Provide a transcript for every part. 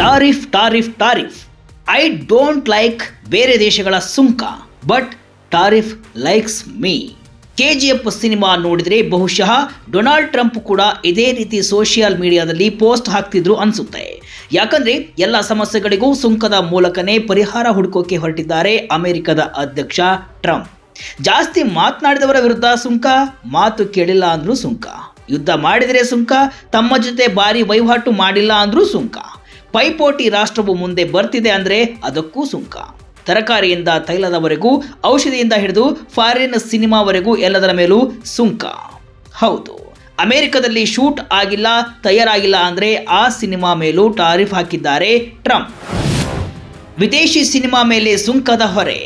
Tariff tariff tariff I don't like ಬೇರೆ ದೇಶಗಳ ಸುಂಕ but tariff likes me K G F cinema ನೋಡಿದರೆ ಬಹುಶಃ ಡೊನಾಲ್ಡ್ ಟ್ರಂಪ್ ಕೂಡ ಇದೇ ರೀತಿ ಸೋಷಿಯಲ್ ಮೀಡಿಯಾದಲ್ಲಿ ಪೋಸ್ಟ್ ಹಾಕ್ತಿದ್ರು ಅನಿಸುತ್ತೆ. ಯಾಕಂದರೆ ಎಲ್ಲ ಸಮಸ್ಯೆಗಳಿಗೂ ಸುಂಕದ ಮೂಲಕನೇ ಪರಿಹಾರ ಹುಡುಕೋಕೆ ಹೊರಟಿದ್ದಾರೆ ಅಮೆರಿಕದ ಅಧ್ಯಕ್ಷ ಟ್ರಂಪ್. ಜಾಸ್ತಿ ಮಾತನಾಡಿದವರ ವಿರುದ್ಧ ಸುಂಕ, ಮಾತು ಕೇಳಿಲ್ಲ ಅಂದ್ರೂ ಸುಂಕ. ಯುದ್ಧ ಮಾಡಿದರೆ ಸುಂಕ, ತಮ್ಮ ಜೊತೆ ಭಾರಿ ವಹಿವಾಟು ಮಾಡಿಲ್ಲ ಅಂದ್ರೂ ಸುಂಕ. ಪೈಪೋಟಿ ರಾಷ್ಟ್ರವು ಮುಂದೆ ಬರ್ತಿದೆ ಅಂದರೆ ಅದಕ್ಕೂ ಸುಂಕ. ತರಕಾರಿಯಿಂದ ತೈಲದವರೆಗೂ, ಔಷಧಿಯಿಂದ ಹಿಡಿದು ಫಾರಿನ್ ಸಿನಿಮಾವರೆಗೂ ಎಲ್ಲದರ ಮೇಲೂ ಸುಂಕ. ಹೌದು, ಅಮೆರಿಕದಲ್ಲಿ ಶೂಟ್ ಆಗಿಲ್ಲ, ತಯಾರಾಗಿಲ್ಲ ಅಂದರೆ ಆ ಸಿನಿಮಾ ಮೇಲೂ ಟಾರಿಫ್ ಹಾಕಿದ್ದಾರೆ ಟ್ರಂಪ್. ವಿದೇಶಿ ಸಿನಿಮಾ ಮೇಲೆ ಸುಂಕದ ಹೊರೆ.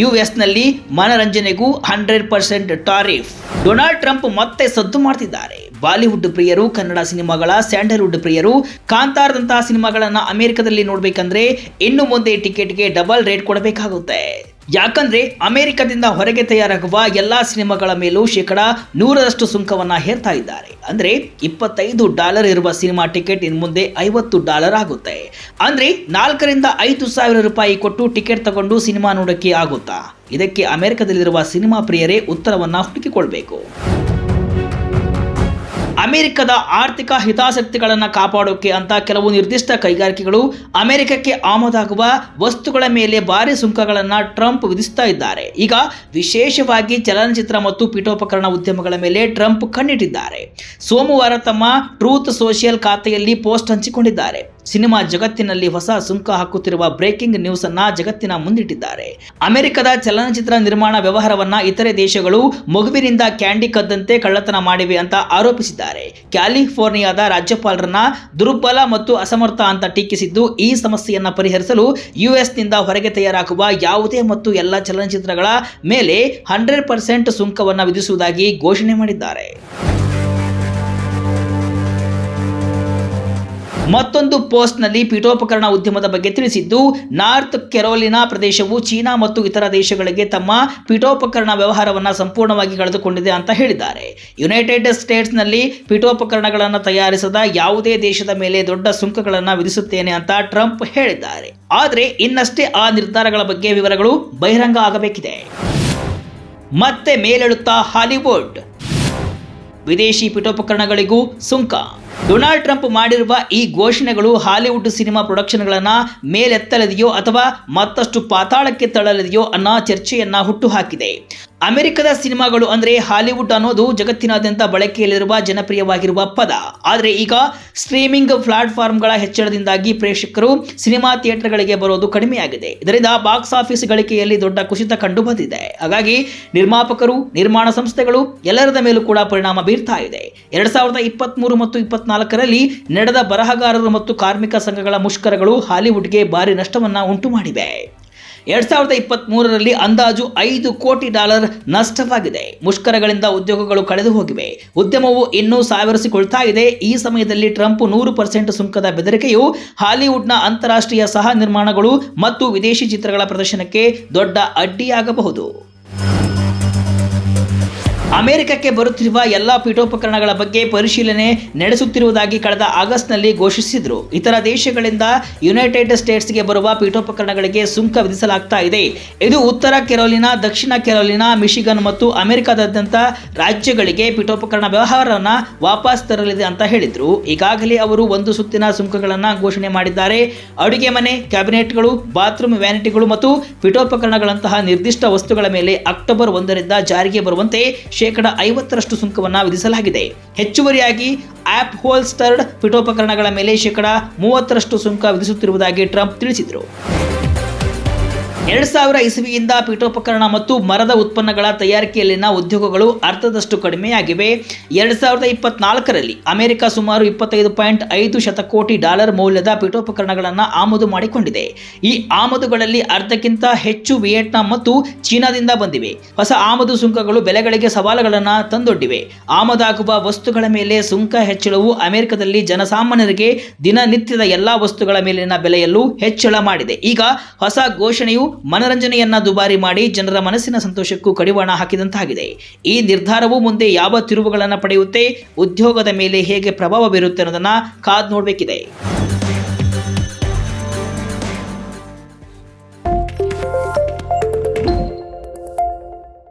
ಯುಎಸ್ನಲ್ಲಿ ಮನರಂಜನೆಗೂ hundred percent tariff. Donald Trump ಮತ್ತೆ ಸದ್ದು ಮಾಡ್ತಿದ್ದಾರೆ. ಬಾಲಿವುಡ್ ಪ್ರಿಯರು, ಕನ್ನಡ ಸಿನಿಮಾಗಳ ಸ್ಯಾಂಡಲ್ವುಡ್ ಪ್ರಿಯರು, ಕಾಂತಾರದಂತಹ ಸಿನಿಮಾಗಳನ್ನ ಅಮೆರಿಕದಲ್ಲಿ ನೋಡ್ಬೇಕಂದ್ರೆ ಇನ್ನು ಮುಂದೆ ಟಿಕೆಟ್ಗೆ ಡಬಲ್ ರೇಟ್ ಕೊಡಬೇಕಾಗುತ್ತೆ. ಯಾಕಂದ್ರೆ ಅಮೆರಿಕದಿಂದ ಹೊರಗೆ ತಯಾರಾಗುವ ಎಲ್ಲಾ ಸಿನಿಮಾಗಳ ಮೇಲೂ ಶೇಕಡ ನೂರರಷ್ಟು ಸುಂಕವನ್ನ ಹೇರ್ತಾ ಇದ್ದಾರೆ. ಅಂದ್ರೆ ಇಪ್ಪತ್ತೈದು ಡಾಲರ್ ಇರುವ ಸಿನಿಮಾ ಟಿಕೆಟ್ ಇನ್ನು ಮುಂದೆ ಐವತ್ತು ಡಾಲರ್ ಆಗುತ್ತೆ. ಅಂದ್ರೆ ನಾಲ್ಕರಿಂದ ಐದು ಸಾವಿರ ರೂಪಾಯಿ ಕೊಟ್ಟು ಟಿಕೆಟ್ ತಗೊಂಡು ಸಿನಿಮಾ ನೋಡೋಕೆ ಆಗುತ್ತಾ? ಇದಕ್ಕೆ ಅಮೆರಿಕದಲ್ಲಿರುವ ಸಿನಿಮಾ ಪ್ರಿಯರೇ ಉತ್ತರವನ್ನ ಹುಡುಕಿಕೊಳ್ಬೇಕು. ಅಮೆರಿಕದ ಆರ್ಥಿಕ ಹಿತಾಸಕ್ತಿಗಳನ್ನು ಕಾಪಾಡೋಕೆ ಅಂತ ಕೆಲವು ನಿರ್ದಿಷ್ಟ ಕೈಗಾರಿಕೆಗಳು ಅಮೆರಿಕಕ್ಕೆ ಆಮದಾಗುವ ವಸ್ತುಗಳ ಮೇಲೆ ಭಾರಿ ಸುಂಕಗಳನ್ನು ಟ್ರಂಪ್ ವಿಧಿಸ್ತಾ ಇದ್ದಾರೆ. ಈಗ ವಿಶೇಷವಾಗಿ ಚಲನಚಿತ್ರ ಮತ್ತು ಪೀಠೋಪಕರಣ ಉದ್ಯಮಗಳ ಮೇಲೆ ಟ್ರಂಪ್ ಕಣ್ಣಿಟ್ಟಿದ್ದಾರೆ. ಸೋಮವಾರ ತಮ್ಮ ಟ್ರೂತ್ ಸೋಷಿಯಲ್ ಖಾತೆಯಲ್ಲಿ ಪೋಸ್ಟ್ ಹಂಚಿಕೊಂಡಿದ್ದಾರೆ. ಸಿನಿಮಾ ಜಗತ್ತಿನಲ್ಲಿ ಹೊಸ ಸುಂಕ ಹಾಕುತ್ತಿರುವ ಬ್ರೇಕಿಂಗ್ ನ್ಯೂಸ್ ಅನ್ನ ಜಗತ್ತಿನ ಮುಂದಿಟ್ಟಿದ್ದಾರೆ. ಅಮೆರಿಕದ ಚಲನಚಿತ್ರ ನಿರ್ಮಾಣ ವ್ಯವಹಾರವನ್ನ ಇತರೆ ದೇಶಗಳು ಮಗುವಿನಿಂದ ಕ್ಯಾಂಡಿ ಕದ್ದಂತೆ ಕಳ್ಳತನ ಮಾಡಿವೆ ಅಂತ ಆರೋಪಿಸಿದ್ದಾರೆ. ಕ್ಯಾಲಿಫೋರ್ನಿಯಾದ ರಾಜ್ಯಪಾಲರನ್ನ ದುರ್ಬಲ ಮತ್ತು ಅಸಮರ್ಥ ಅಂತ ಟೀಕಿಸಿದ್ದು ಈ ಸಮಸ್ಯೆಯನ್ನು ಪರಿಹರಿಸಲು ಯುಎಸ್ನಿಂದ ಹೊರಗೆ ತಯಾರಾಗುವ ಯಾವುದೇ ಮತ್ತು ಎಲ್ಲ ಚಲನಚಿತ್ರಗಳ ಮೇಲೆ ಹಂಡ್ರೆಡ್ ಪರ್ಸೆಂಟ್ ಸುಂಕವನ್ನು ವಿಧಿಸುವುದಾಗಿ ಘೋಷಣೆ ಮಾಡಿದ್ದಾರೆ. ಮತ್ತೊಂದು ಪೋಸ್ಟ್ನಲ್ಲಿ ಪೀಠೋಪಕರಣ ಉದ್ಯಮದ ಬಗ್ಗೆ ತಿಳಿಸಿದ್ದು, ನಾರ್ತ್ ಕೆರೋಲಿನಾ ಪ್ರದೇಶವು ಚೀನಾ ಮತ್ತು ಇತರ ದೇಶಗಳಿಗೆ ತಮ್ಮ ಪೀಠೋಪಕರಣ ವ್ಯವಹಾರವನ್ನು ಸಂಪೂರ್ಣವಾಗಿ ಕಳೆದುಕೊಂಡಿದೆ ಅಂತ ಹೇಳಿದ್ದಾರೆ. ಯುನೈಟೆಡ್ ಸ್ಟೇಟ್ಸ್ನಲ್ಲಿ ಪೀಠೋಪಕರಣಗಳನ್ನು ತಯಾರಿಸದ ಯಾವುದೇ ದೇಶದ ಮೇಲೆ ದೊಡ್ಡ ಸುಂಕಗಳನ್ನು ವಿಧಿಸುತ್ತೇನೆ ಅಂತ ಟ್ರಂಪ್ ಹೇಳಿದ್ದಾರೆ. ಆದರೆ ಇನ್ನಷ್ಟೇ ಆ ನಿರ್ಧಾರಗಳ ಬಗ್ಗೆ ವಿವರಗಳು ಬಹಿರಂಗ ಆಗಬೇಕಿದೆ. ಮತ್ತೆ ಮೇಲೆಳುತ್ತಾ ಹಾಲಿವುಡ್. ವಿದೇಶಿ ಪೀಠೋಪಕರಣಗಳಿಗೂ ಸುಂಕ. ಡೊನಾಲ್ಡ್ ಟ್ರಂಪ್ ಮಾಡಿರುವ ಈ ಘೋಷಣೆಗಳು ಹಾಲಿವುಡ್ ಸಿನಿಮಾ ಪ್ರೊಡಕ್ಷನ್ಗಳನ್ನು ಮೇಲೆತ್ತಲಿದೆಯೋ ಅಥವಾ ಮತ್ತಷ್ಟು ಪಾತಾಳಕ್ಕೆ ತಳ್ಳಲಿದೆಯೋ ಅನ್ನೋ ಚರ್ಚೆಯನ್ನ ಹುಟ್ಟುಹಾಕಿದೆ. ಅಮೆರಿಕದ ಸಿನಿಮಾಗಳು ಅಂದರೆ ಹಾಲಿವುಡ್ ಅನ್ನೋದು ಜಗತ್ತಿನಾದ್ಯಂತ ಬಳಕೆಯಲ್ಲಿರುವ ಜನಪ್ರಿಯವಾಗಿರುವ ಪದ. ಆದರೆ ಈಗ ಸ್ಟ್ರೀಮಿಂಗ್ ಪ್ಲಾಟ್ಫಾರ್ಮ್ಗಳ ಹೆಚ್ಚಳದಿಂದಾಗಿ ಪ್ರೇಕ್ಷಕರು ಸಿನಿಮಾ ಥಿಯೇಟರ್ಗಳಿಗೆ ಬರೋದು ಕಡಿಮೆಯಾಗಿದೆ. ಇದರಿಂದ ಬಾಕ್ಸ್ ಆಫೀಸ್ ಗಳಿಕೆಯಲ್ಲಿ ದೊಡ್ಡ ಕುಸಿತ ಕಂಡು ಬಂದಿದೆ ಹಾಗಾಗಿ ನಿರ್ಮಾಪಕರು, ನಿರ್ಮಾಣ ಸಂಸ್ಥೆಗಳು ಎಲ್ಲರದ ಮೇಲೂ ಕೂಡ ಪರಿಣಾಮ ಬೀರ್ತಾ ಇದೆ. ಎರಡ್ ಸಾವಿರದ ಇಪ್ಪತ್ತ್ಮೂರು ಮತ್ತು ಇಪ್ಪತ್ನಾಲ್ಕರಲ್ಲಿ ನಡೆದ ಬರಹಗಾರರು ಮತ್ತು ಕಾರ್ಮಿಕ ಸಂಘಗಳ ಮುಷ್ಕರಗಳು ಹಾಲಿವುಡ್ಗೆ ಭಾರಿ ನಷ್ಟವನ್ನು ಉಂಟು ಮಾಡಿವೆ. ಎರಡ್ ಸಾವಿರದ ಇಪ್ಪತ್ತ್ಮೂರರಲ್ಲಿ ಅಂದಾಜು ಐದು ಕೋಟಿ ಡಾಲರ್ ನಷ್ಟವಾಗಿದೆ. ಮುಷ್ಕರಗಳಿಂದ ಉದ್ಯೋಗಗಳು ಕಳೆದು ಹೋಗಿವೆ. ಉದ್ಯಮವು ಇನ್ನೂ ಸಾವಿರಿಸಿಕೊಳ್ತಾ ಇದೆ. ಈ ಸಮಯದಲ್ಲಿ ಟ್ರಂಪ್ ನೂರು ಪರ್ಸೆಂಟ್ ಸುಂಕದ ಬೆದರಿಕೆಯು ಹಾಲಿವುಡ್ನ ಅಂತಾರಾಷ್ಟ್ರೀಯ ಸಹ ನಿರ್ಮಾಣಗಳು ಮತ್ತು ವಿದೇಶಿ ಚಿತ್ರಗಳ ಪ್ರದರ್ಶನಕ್ಕೆ ದೊಡ್ಡ ಅಡ್ಡಿಯಾಗಬಹುದು. ಅಮೆರಿಕಕ್ಕೆ ಬರುತ್ತಿರುವ ಎಲ್ಲಾ ಪೀಠೋಪಕರಣಗಳ ಬಗ್ಗೆ ಪರಿಶೀಲನೆ ನಡೆಸುತ್ತಿರುವುದಾಗಿ ಕಳೆದ ಆಗಸ್ಟ್ನಲ್ಲಿ ಘೋಷಿಸಿದ್ರು. ಇತರ ದೇಶಗಳಿಂದ ಯುನೈಟೆಡ್ ಸ್ಟೇಟ್ಸ್ಗೆ ಬರುವ ಪೀಠೋಪಕರಣಗಳಿಗೆ ಸುಂಕ ವಿಧಿಸಲಾಗ್ತಾ ಇದೆ. ಇದು ಉತ್ತರ ಕೆರೋಲಿನಾ, ದಕ್ಷಿಣ ಕೆರೋಲಿನಾ, ಮಿಶಿಗನ್ ಮತ್ತು ಅಮೆರಿಕದಾದ್ಯಂತ ರಾಜ್ಯಗಳಿಗೆ ಪೀಠೋಪಕರಣ ವ್ಯವಹಾರವನ್ನು ವಾಪಸ್ ತರಲಿದೆ ಅಂತ ಹೇಳಿದ್ರು. ಈಗಾಗಲೇ ಅವರು ಒಂದು ಸುತ್ತಿನ ಸುಂಕಗಳನ್ನು ಘೋಷಣೆ ಮಾಡಿದ್ದಾರೆ. ಅಡುಗೆ ಮನೆ, ಕ್ಯಾಬಿನೆಟ್ಗಳು, ಬಾತ್ರೂಮ್ ವ್ಯಾನಿಟಿಗಳು ಮತ್ತು ಪೀಠೋಪಕರಣಗಳಂತಹ ನಿರ್ದಿಷ್ಟ ವಸ್ತುಗಳ ಮೇಲೆ ಅಕ್ಟೋಬರ್ ಒಂದರಿಂದ ಜಾರಿಗೆ ಬರುವಂತೆ ಶೇಕಡ ಐವತ್ತರಷ್ಟು ಸುಂಕವನ್ನು ವಿಧಿಸಲಾಗಿದೆ. ಹೆಚ್ಚುವರಿಯಾಗಿ ಆಪ್ ಹೋಲ್ಸ್ಟರ್ಡ್ ಪೀಠೋಪಕರಣಗಳ ಮೇಲೆ ಶೇಕಡ ಮೂವತ್ತರಷ್ಟು ಸುಂಕ ವಿಧಿಸುತ್ತಿರುವುದಾಗಿ ಟ್ರಂಪ್ ತಿಳಿಸಿದರು. ಎರಡ್ ಸಾವಿರ ಇಸವಿಯಿಂದ ಪೀಠೋಪಕರಣ ಮತ್ತು ಮರದ ಉತ್ಪನ್ನಗಳ ತಯಾರಿಕೆಯಲ್ಲಿನ ಉದ್ಯೋಗಗಳು ಅರ್ಧದಷ್ಟು ಕಡಿಮೆಯಾಗಿವೆ. ಎರಡು ಸಾವಿರದ ಇಪ್ಪತ್ನಾಲ್ಕರಲ್ಲಿ ಅಮೆರಿಕ ಸುಮಾರು ಇಪ್ಪತ್ತೈದು ಪಾಯಿಂಟ್ ಐದು ಶತಕೋಟಿ ಡಾಲರ್ ಮೌಲ್ಯದ ಪೀಠೋಪಕರಣಗಳನ್ನು ಆಮದು ಮಾಡಿಕೊಂಡಿದೆ. ಈ ಆಮದುಗಳಲ್ಲಿ ಅರ್ಧಕ್ಕಿಂತ ಹೆಚ್ಚು ವಿಯೆಟ್ನಾಂ ಮತ್ತು ಚೀನಾದಿಂದ ಬಂದಿವೆ. ಹೊಸ ಆಮದು ಸುಂಕಗಳು ಬೆಲೆಗಳಿಗೆ ಸವಾಲುಗಳನ್ನು ತಂದೊಡ್ಡಿವೆ. ಆಮದಾಗುವ ವಸ್ತುಗಳ ಮೇಲೆ ಸುಂಕ ಹೆಚ್ಚಳವು ಅಮೆರಿಕದಲ್ಲಿ ಜನಸಾಮಾನ್ಯರಿಗೆ ದಿನನಿತ್ಯದ ಎಲ್ಲಾ ವಸ್ತುಗಳ ಮೇಲಿನ ಬೆಲೆಯಲ್ಲೂ ಹೆಚ್ಚಳ ಮಾಡಿದೆ. ಈಗ ಹೊಸ ಘೋಷಣೆಯು ಮನರಂಜನೆಯನ್ನ ದುಬಾರಿ ಮಾಡಿ ಜನರ ಮನಸ್ಸಿನ ಸಂತೋಷಕ್ಕೂ ಕಡಿವಾಣ ಹಾಕಿದಂತಾಗಿದೆ. ಈ ನಿರ್ಧಾರವು ಮುಂದೆ ಯಾವ ತಿರುವುಗಳನ್ನು ಪಡೆಯುತ್ತೆ, ಉದ್ಯೋಗದ ಮೇಲೆ ಹೇಗೆ ಪ್ರಭಾವ ಬೀರುತ್ತೆ ಅನ್ನೋದನ್ನ ಕಾದ್ ನೋಡಬೇಕಿದೆ.